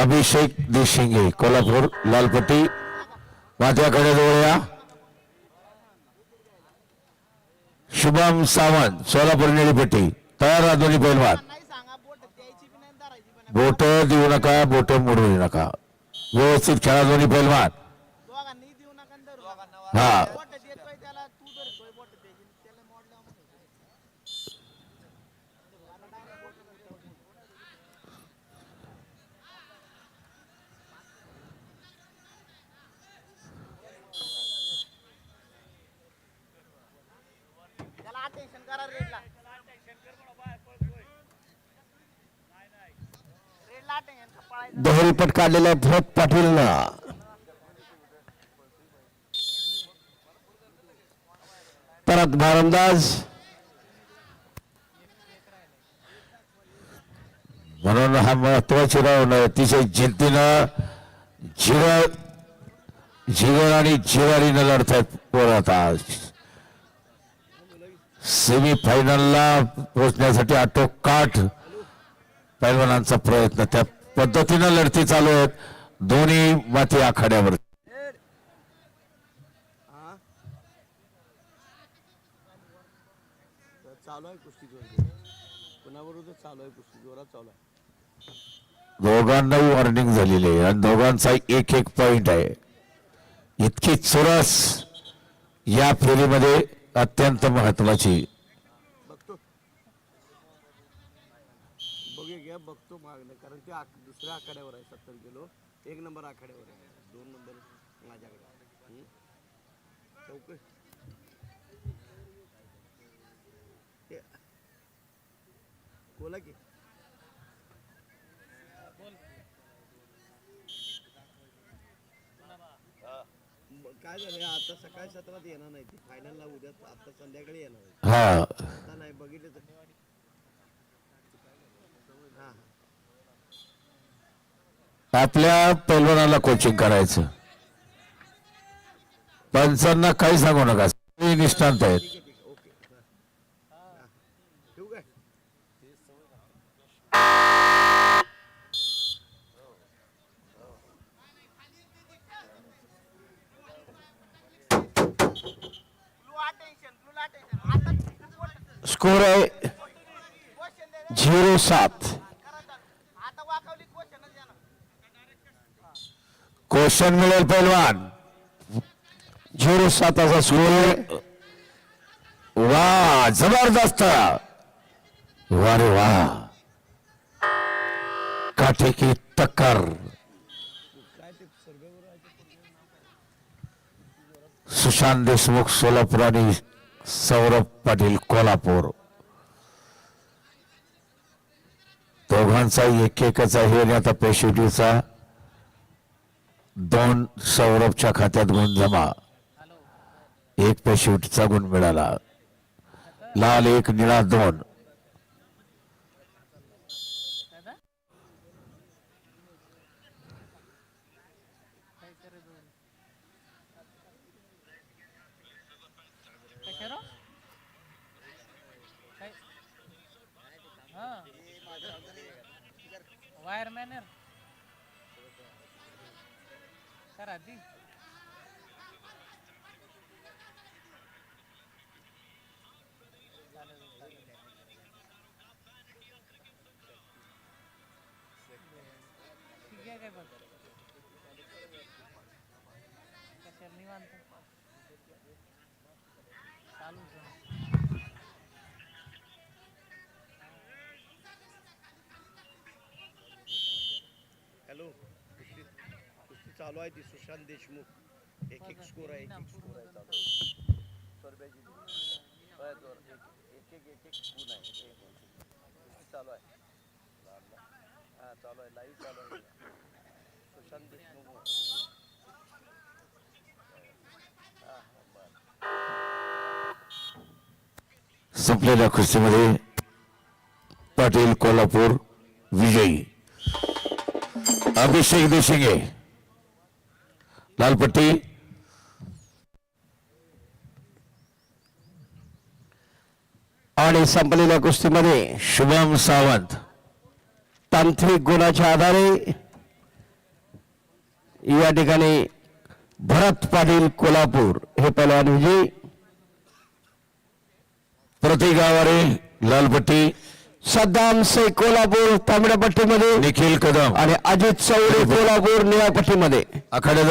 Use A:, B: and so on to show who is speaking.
A: अभिषेक देशिंगे कोल्हापूर लालपट्टी. माझ्याकडे या शुभम सावंत सोलापूर निळीपट्टी. तयार दोन्ही पैलवान.
B: बोट
A: देऊ नका बोट मोडू नका. व्यवस्थित खेळा दोन्ही पैलवान. हा.
C: दोहरीपट काढलेला भरत पाटीलनं. परत भारंदाज
A: म्हणून हा महत्वाची राऊंड आहे. अतिशय जिद्दीनं जिगर जिगर आणि जिवारीनं लढतात पोर आता. सेमी फायनलला पोहोचण्यासाठी आटोकाठ पैलवानांचा प्रयत्न त्या पद्धतीनं लढती चालू आहेत. दोन्ही माती आखाड्यावर.
D: चालू आहे कुस्ती कुणाबरोबर चालू आहे कुस्ती जोरात चालू आहे
A: दोघांनाही वॉर्निंग झालेली आहे. आणि दोघांचा एक एक पॉइंट आहे. इतकी चुरस या फेरीमध्ये अत्यंत महत्वाची
D: कारण ते आक- दुसऱ्या आखाड्यावर आहे सत्तर किलो. एक नंबर आखाड्यावर आहे. दोन नंबर माझ्याकडे? चौकशी हे. बोला की. काय झालं आता सकाळी सत्रात येणार नाही ती. फायनलला उद्या आता संध्याकाळी येणार
A: हा.
D: नाही बघितलं तर हा.
A: आपल्या पैलवानाला कोचिंग करायचं. पंचांना काही सांगू नका. निष्ठांत आहेत.
D: स्कोर आहे झिरो सात ओके हा. हा. ठेवू काय
B: ब्लू अटेन्शन ब्लू अटेन्शन आता बोट
C: स्कोर आहे
B: क्वेश्चन दे
C: झिरो सात
B: करा चालू. आता वाकवली क्वेश्चनच द्या ना
A: क्वेश्चन मिळेल पैलवान
C: झिरो साताचा स्कोर आहे
A: वा जबरदस्त. वा रे वा. काठी की टक्कर सुशांत देशमुख सोलापूर आणि सौरभ पाटील कोल्हापूर. दोघांचा एक एकच आहे आणि आता पेशिवटीचा दोन सौरभच्या खात्यात गुण जमा. एक पेशिवटीचा गुण मिळाला. लाल एक निळा दोन.
E: राहते ठीक आहे काय बघ? निवांत? चालू
D: हॅलो. चालू आहे ती सुशांत देशमुख. एक एक स्कोर आहे एक एक स्कोर आहे चालू आहे. सोरब्याची एक एक एक एक एक गुण आहे. चालू आहे? हां चालू आहे. लाईव्ह चालू आहे. सुशांत देशमुख
A: संपलेल्या खुर्चीमध्ये पाटील कोल्हापूर विजयी. अभिषेक देशिंगे. लालपट्टी.
C: आणि संपलेल्या कुस्तीमध्ये
A: शुभम सावंत.
C: तांत्रिक गुणाच्या आधारे या ठिकाणी भरत पाटील कोल्हापूर हे पहिलवान विजयी
A: प्रतीक आवारे लालपट्टी.
C: सद्दाम शेख कोल्हापूर तांबड्या पट्टीमध्ये
A: निखिल कदम.
C: आणि अजित चौरे कोल्हापूर निळ्या पट्टीमध्ये
A: आखाड्याजवळ